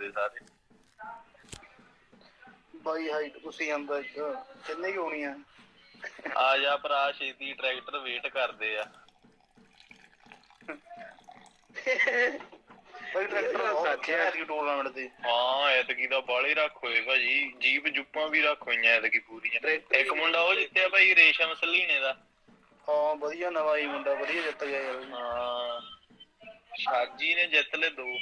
ਫਿਰਦੇ ਸਾਰੇ। ਬਾਈ ਹਾਈਟ ਤੁਸੀਂ ਆਂਦਾ ਇੱਕ। ਕਿੰਨੇ ਕੀ ਹੋਣੀ ਆ? ਆ ਜਾ ਭਰਾ ਛੇਤੀ ਟਰੈਕਟਰ ਵੇਟ ਕਰਦੇ ਆ। ਬਾਈ ਟਰੈਕਟਰ ਬਹੁਤ ਅੱਛਾ ਹੈ। ਕਿ ਟੂਰਨਾਮੈਂਟ ਤੇ। ਹਾਂ ਐਤਕੀ ਦਾ ਬਾਲੇ ਰੱਖ ਹੋਏ ਭਾਜੀ। ਜੀਪ ਜੁੱਪਾਂ ਵੀ ਰੱਖ ਹੋਈਆਂ ਐਤਕੀ ਪੂਰੀਆਂ। ਇੱਕ ਮੁੰਡਾ ਉਹ ਜਿੱਤਿਆ ਭਾਈ ਰੇਸ਼ਮ ਸਲੀਨੇ ਦਾ। ਹਾਂ ਵਧੀਆ ਨਵਾਂ ਹੀ ਮੁੰਡਾ ਵਧੀਆ ਜਿੱਤ ਗਿਆ ਯਾਰ। ਹਾਂ। ਸ਼ਾਜੀ ਨੇ ਜਿੱਤ ਲਏ ਦੋ।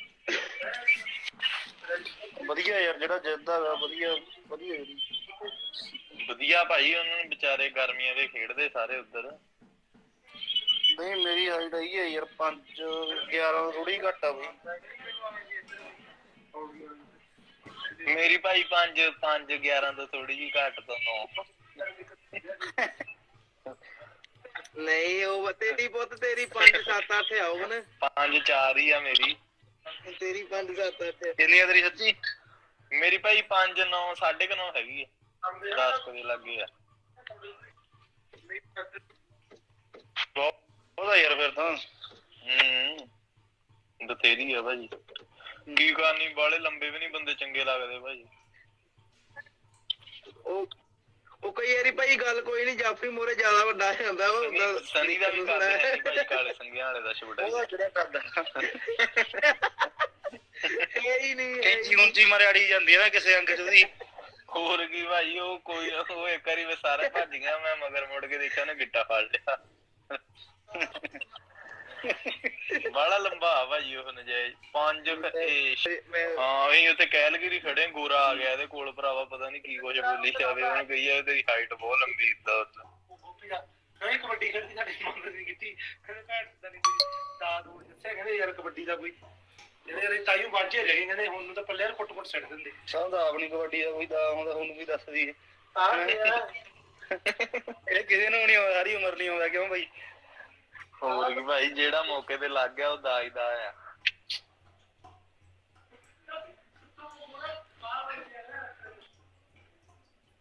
ਵਧੀਆ ਯਾਰ ਜਿਹੜਾ ਜਿੱਤਦਾ ਵਾ ਵਧੀਆ ਵਧੀਆ ਜੀ ਵਧੀਆ ਭਾਈ ਉਹਨਾਂ ਨੇ ਵਿਚਾਰੇ ਗਰਮੀਆਂ ਦੇ ਖੇਡਦੇ ਸਾਰੇ ਉੱਧਰ। ਨਹੀਂ ਮੇਰੀ ਹਾਈਟ ਹੈ ਯਾਰ 5 11 ਥੋੜੀ ਘੱਟ ਆ ਬਈ। ਮੇਰੀ ਭਾਈ 5 5 11 ਤੋਂ ਥੋੜੀ ਜਿਹੀ ਘੱਟ ਤੋਂ 9 ਨਹੀਂ ਉਹ ਤੇਰੀ ਪੁੱਤ ਤੇਰੀ 5 7 8 ਆਉਗਾ ਨਾ। 5 4 ਹੀ ਆ ਮੇਰੀ। ਤੇਰੀ 5 7 8 ਕਿੰਨੀ ਆ ਤੇਰੀ ਸੱਚੀ? ਮੇਰੀ ਭਾਈ 5 9 9.5 ਹੈਗੀ ਆ। 10 ਕੁ ਦੇ ਲੱਗੇ ਆ। ਬਹੁਤ ਉਹਦਾ ਯਾਰ ਫਿਰ ਤਾਂ। ਹੂੰ। ਬਥੇਰੀ ਆ ਭਾਜੀ ਕੀ ਕਰਨੀ ਬਾਲੇ ਲੰਬੇ ਵੀ ਨਹੀਂ ਬੰਦੇ ਚੰਗੇ ਲੱਗਦੇ ਭਾਜੀ ਉਹ ਉਹ ਕਈ ਵਾਰੀ ਭਾਈ ਗੱਲ ਕੋਈ ਨਹੀਂ ਜਾਫੀ ਮੋਰੇ ਜ਼ਿਆਦਾ ਵੱਡਾ ਜਾਂਦਾ। ਉਹ ਹੁੰਦਾ ਸਨੀ ਦਾ ਵੀ ਕਰਦੇ ਹੈ ਭਾਈ ਕਾਲੇ ਸੰਗਿਆਂ ਵਾਲੇ ਦਾ ਛੋਟਾ ਉਹਦਾ ਹੀ ਜਿਹੜਾ ਕਰਦਾ? ਹੀ ਨਹੀਂ ਕੈਂਚੀ ਉਂਚੀ ਮਾਰੇ ਅੜੀ ਜਾਂਦੀ ਹੈ ਨਾ ਕਿਸੇ ਅੰਗ ਚ ਉਹਦੀ। ਹੋਰ ਕੀ ਭਾਈ ਉਹ ਕੋਈ ਉਹ ਇੱਕ ਵਾਰੀ ਮੈਂ ਸਾਰੇ ਭੱਜ ਗਿਆ ਮੈਂ ਮਗਰ ਮੁੜ ਕੇ ਦੇਖਿਆ ਉਹਨੇ ਗਿੱਟਾ ਫੜ ਲਿਆ। ਬੜਾ ਲੰਬਾ ਆ ਭਾਜੀ ਉਹ ਨਜਾਇਜ਼। ਪੰਜ ਇਹ ਮੈਂ ਹਾਂ ਅਸੀਂ ਉੱਥੇ ਕੈਲਗਰੀ ਖੜੇ ਗੋਰਾ ਆ ਗਿਆ ਇਹਦੇ ਕੋਲ ਭਰਾਵਾ ਪਤਾ ਨਹੀਂ ਕੀ ਕੁਝ ਬੋਲੀ ਜਾਵੇ ਉਹਨੇ ਕਹੀ ਆ ਤੇਰੀ ਹਾਈਟ ਬਹੁਤ ਲੰਬੀ ਇਦਾਂ ਨਹੀਂ ਕਬੱਡੀ ਖੇਡਦੀ ਸਾਡੀ ਮੰਗ ਨਹੀਂ ਕੀਤੀ। ਕਹਿੰਦੇ ਭੈਣ ਦਾ ਨਹੀਂ ਕੋਈ ਦਾਦ ਦੂਰ ਦੱਸਿਆ ਕਹਿੰਦੇ ਯਾਰ ਕਬੱਡੀ ਦਾ ਕੋਈ ਜਿਹੜੇ ਯਾਰ ਤਾਈਓ ਵਾਂਝੇ ਰਹੇ ਕਹਿੰਦੇ ਹੁਣ ਨੂੰ ਤਾਂ ਪੱਲਿਆਂ ਕੁੱਟ ਕੁੱਟ ਛੱਡ ਦਿੰਦੇ। ਸਭ ਦਾ ਆਪਣੀ ਕਬੱਡੀ ਦਾ ਕੋਈ ਦਾ ਹੁੰਦਾ ਤੁਹਾਨੂੰ ਵੀ ਦੱਸ ਦਈਏ ਆਹ ਯਾਰ ਇਹ ਕਿਸੇ ਨੂੰ ਨਹੀਂ ਆਉਂਦਾ ਸਾਰੀ ਉਮਰ ਨਹੀਂ ਆਉਂਦਾ ਕਿਉਂ ਬਾਈ? ਹੋਰ ਕੀ ਭਾਈ ਜਿਹੜਾ ਮੌਕੇ ਤੇ ਲੱਗ ਗਿਆ ਉਹ ਦਾਜ ਦਾ ਆ।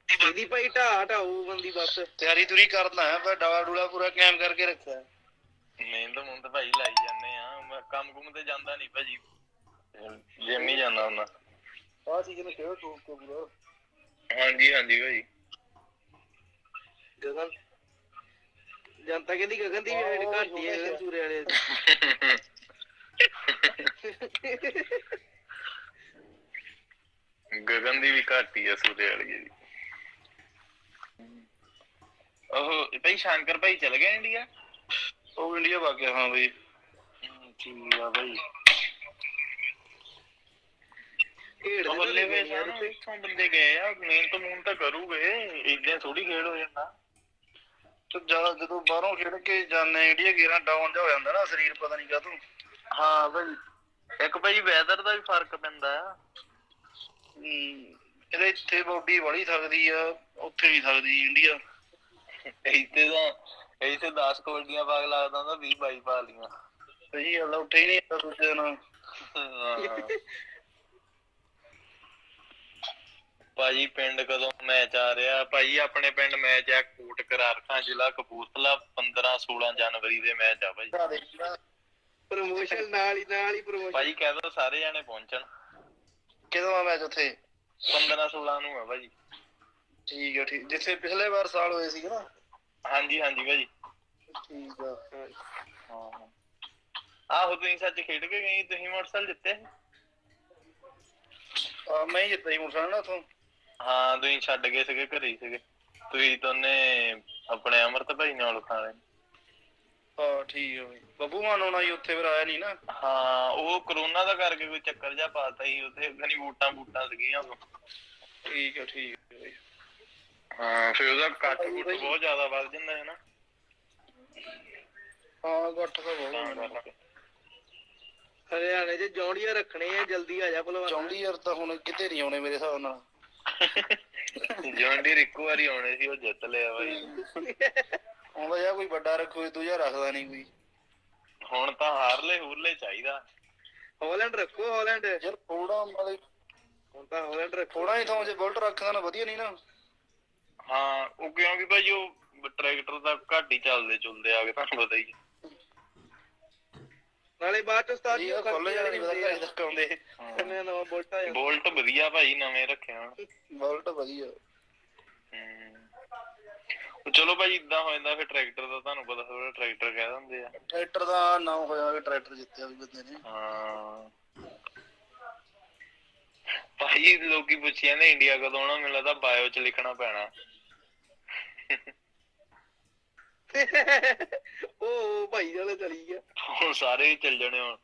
ਇਹਦੀ ਭਾਈ ਢਾ ਢਾਊ ਬੰਦੀ ਬਸ। ਤਿਆਰੀ ਤੁਰੀ ਕਰਦਾ ਹੈ ਪਰ ਡਾਲਾ ਡੂਲਾ ਪੂਰਾ ਕਾਇਮ ਕਰਕੇ ਰੱਖਿਆ। ਮਿਹਨਤ ਮੁੰਦ ਭਾਈ ਲਾਈ ਜਾਂਦੇ ਆ ਮੈਂ ਕੰਮ ਕੁਮ ਤੇ ਜਾਂਦਾ ਨਹੀਂ ਭਾਜੀ। ਜਿਮ ਹੀ ਜਾਂਦਾ ਹੁੰਦਾ। ਆਹ ਸੀ ਜਿਹਨੂੰ ਖੇਡ ਟੂਕ ਕੇ ਪੂਰਾ ਹਾਂਜੀ ਹਾਂਜੀ ਭਾਈ। ਗਗਨ। ਜਨਤਾ ਕਹਿੰਦੀ ਗਗਨ ਦੀ ਵੀ ਹਾਈਟ ਘੱਟ ਹੀ ਸੂਰੇ ਵਾਲੇ। ਗਗਨ ਦੀ ਵੀ ਘੱਟ ਹੀ ਆ ਸੂਰੇ ਵਾਲੀ ਦੀ। ਉਹ ਭਾਈ ਸ਼ੰਕਰ ਭਾਈ ਚਲ ਗਏ ਇੰਡੀਆ? ਉਹ ਇੰਡੀਆ ਗਿਆ ਹਾਂ ਬਈ। ਠੀਕ ਆ ਭਾਈ। ਖੇਡ ਉਹ ਬੱਲੇ ਵੇ ਸਾਨੂੰ। ਇੱਥੋਂ ਬੰਦੇ ਗਏ ਆ ਮਿਹਨਤ ਮੂਨ ਤਾਂ ਕਰੂਗੇ ਇਦਾਂ ਥੋੜੀ ਖੇਡ ਹੋ ਜਾਂਦਾ। ਤੇ ਜਦੋਂ ਜਦੋਂ ਬਾਹਰੋਂ ਖੇਡ ਕੇ ਜਾਂਦੇ ਇੰਡੀਆ ਗੇਰਾਂ ਡਾਊਨ ਜਾ ਹੋ ਜਾਂਦਾ ਨਾ ਸਰੀਰ ਪਤਾ ਨਹੀਂ ਕਾਹਤੋਂ। ਹਾਂ ਭਾਈ ਇੱਕ ਭਾਈ ਵੈਦਰ ਦਾ ਵੀ ਫ਼ਰਕ ਪੈਂਦਾ ਆ। ਇਹਦੇ ਇੱਥੇ ਬੋਡੀ ਬੜੀ ਥੱਕਦੀ ਆ ਉੱਥੇ ਨਹੀਂ ਥੱਕਦੀ ਇੰਡੀਆ। ਇੱਥੇ ਤਾਂ ਇੱਥੇ 10 ਕਬੱਡੀਆਂ ਪਾਗ ਲੱਗਦਾ ਹੁੰਦਾ 20 22 ਪਾ ਲੀਆਂ ਸਹੀ ਗੱਲ ਉੱਠੇ ਹੀ ਨਹੀਂ ਦੂਜੇ ਨਾਲ ਹਾਂ। ਭਾਜੀ ਪਿੰਡ ਕਦੋਂ ਮੈਚ ਆ ਰਿਹਾ? ਭਾਜੀ ਆਪਣੇ ਪਿੰਡ ਮੈਚ ਆ ਕੋਟ ਕਰਾਰਖਾਂ ਜ਼ਿਲ੍ਹਾ ਕਪੂਰਥਲਾ 15 16 ਜਨਵਰੀ ਦੇ ਮੈਚ ਆ ਭਾਜੀ। ਭਰਾ ਦੇ ਜਿਹੜਾ ਪ੍ਰਮੋਸ਼ਨ ਨਾਲ ਹੀ ਨਾਲ ਹੀ ਪ੍ਰਮੋਸ਼ਨ। ਭਾਜੀ ਕਹਿ ਦੋ ਸਾਰੇ ਜਾਣੇ ਪਹੁੰਚਣ? ਕਿਦੋਂ ਆ ਮੈਚ ਉੱਥੇ? 15 16 ਨੂੰ ਆ ਭਾਜੀ। ਠੀਕ ਆ ਠੀਕ। ਜਿੱਥੇ ਪਿਛਲੇ ਵਾਰ ਸਾਲ ਹੋਏ ਸੀ ਨਾ? ਹਾਂਜੀ ਹਾਂਜੀ ਭਾਜੀ। ਠੀਕ ਆ। ਹਾਂ। ਆਹੋ ਤੁਸੀਂ ਸੱਚ ਖੇਡ ਕੇ ਗਈ ਤੁਸੀਂ ਮੋਟਰਸਾਈਕਲ ਜਿੱਤੇ ਆ ਮੈਂ ਹੀ ਜਿੱਤਿਆ ਮੋਟਰਸਾਈਕਲ ਨਾ ਉੱਥੋਂ। ਹਾਂ ਤੁਸੀਂ ਛੱਡ ਗਏ ਸੀਗੇ ਘਰੇ ਹੀ ਸੀਗੇ। ਤੁਸੀਂ ਦੋਨੇ ਆਪਣੇ ਅਮਰਤ ਭਾਈ ਨਾਲ ਖਾਣੇ ਹਾਂ ਠੀਕ ਆ ਬਈ। ਬੱਬੂ ਮਾਨ ਆਉਣਾ ਜੀ ਉੱਥੇ ਫਿਰ ਆਇਆ ਨਹੀਂ ਨਾ? ਹਾਂ ਉਹ ਕਰੋਨਾ ਦਾ ਕਰਕੇ ਕੋਈ ਚੱਕਰ ਜਾ ਪਾਤਾ ਸੀ ਉੱਥੇ ਗਨੀ ਬੂਟਾਂ ਬੂਟਾਂ ਸੀਗੀਆਂ ਉਦੋਂ। ਠੀਕ ਆ ਠੀਕ ਆ ਬਈ। ਹਾਂ ਫਿਰ ਉਹਦਾ ਕੱਟ ਕੁੱਟ ਬਹੁਤ ਜ਼ਿਆਦਾ ਵੱਧ ਜਾਂਦਾ ਹੈ ਨਾ। ਹਾਂ ਗੱਠ ਤਾਂ ਬਹੁਤ ਹੋਣਾ। ਹਰਿਆਣੇ 'ਚ ਜੌਂਡੀਆਂ ਰੱਖਣੇ ਆ ਜਲਦੀ ਆ ਜਾ ਭਲਵਾਨ। ਯਾਰ ਤਾਂ ਹੁਣ ਕਿਤੇ ਨਹੀਂ ਆਉਣੇ ਮੇਰੇ ਹਿਸਾਬ ਨਾਲ। ਜੌਨ ਡੀਰ ਇੱਕ ਵਾਰੀ ਆਉਣੇ ਸੀ ਉਹ ਜਿੱਤ ਲਿਆ ਬਾਈ। ਆਉਂਦਾ ਜਾਂ ਕੋਈ ਵੱਡਾ ਰੱਖੋ ਦੂਜਾ ਰੱਖਦਾ ਨਹੀਂ ਕੋਈ। ਹੁਣ ਤਾਂ ਹਾਰਲੇ ਹੂਰਲੇ ਚਾਹੀਦਾ। ਹਾਲੈਂਡ ਰੱਖੋ ਹਾਲੈਂਡ ਯਾਰ ਥੋੜਾ ਮਤਲਬ ਹੁਣ ਤਾਂ ਹਾਲੈਂਡ ਰੱਖੋ। ਥੋੜਾ ਹੀ ਥਾਂ ਜੇ ਬੁਲਟ ਰੱਖਦਾ ਨਾ ਵਧੀਆ ਨਹੀਂ ਨਾ। ਹਾਂ ਉਹ ਕਿਉਂਕਿ ਭਾਈ ਉਹ ਟਰੈਕਟਰ ਤਾਂ ਘੱਟ ਹੀ ਚੱਲਦੇ ਚੁਲਦੇ ਆ ਗਏ ਤੁਹਾਨੂੰ ਪਤਾ ਹੀ ਹੈ। ਨਾਲੇ ਬਾਅਦ ਚ ਉਸਤਾਦ ਇਹ ਖੁੱਲ ਜਾਣਾ ਨਹੀਂ ਪਤਾ ਘਰੇ ਤੱਕ ਆਉਂਦੇ। ਹਾਂ। ਨਵਾਂ ਬੋਲਟਾ ਜਾਂਦਾ ਬੋਲਟ ਵਧੀਆ ਭਾਈ ਨਵੇਂ ਰੱਖਿਆ। ਹੁਣ ਬੁਲਟ ਵਧੀਆ। ਚਲੋ ਭਾਈ ਇਦਾਂ ਹੋ ਜਾਂਦਾ ਫਿਰ ਟਰੈਕਟਰ ਦਾ ਤੁਹਾਨੂੰ ਪਤਾ ਥੋੜਾ ਟਰੈਕਟਰ ਕਹਿ ਦਿੰਦੇ ਆ। ਟਰੈਕਟਰ ਦਾ ਨਾਮ ਹੋਇਆ ਵੀ ਟਰੈਕਟਰ ਜਿੱਤਿਆ ਵੀ ਬੰਦੇ ਨੇ। ਹਾਂ। ਭਾਈ ਲੋਕੀ ਪੁੱਛੀ ਜਾਂਦੇ ਇੰਡੀਆ ਕਦੋਂ ਆਉਣਾ? ਮੈਨੂੰ ਲੱਗਦਾ ਬਾਇਓ ਚ ਲਿਖਣਾ ਪੈਣਾ। ਉਹ ਭਾਈ ਵਾਲਾ ਚਲੀ ਗਿਆ। ਹੁਣ ਸਾਰੇ ਹੀ ਚੱਲ ਜਾਣੇ ਹੁਣ।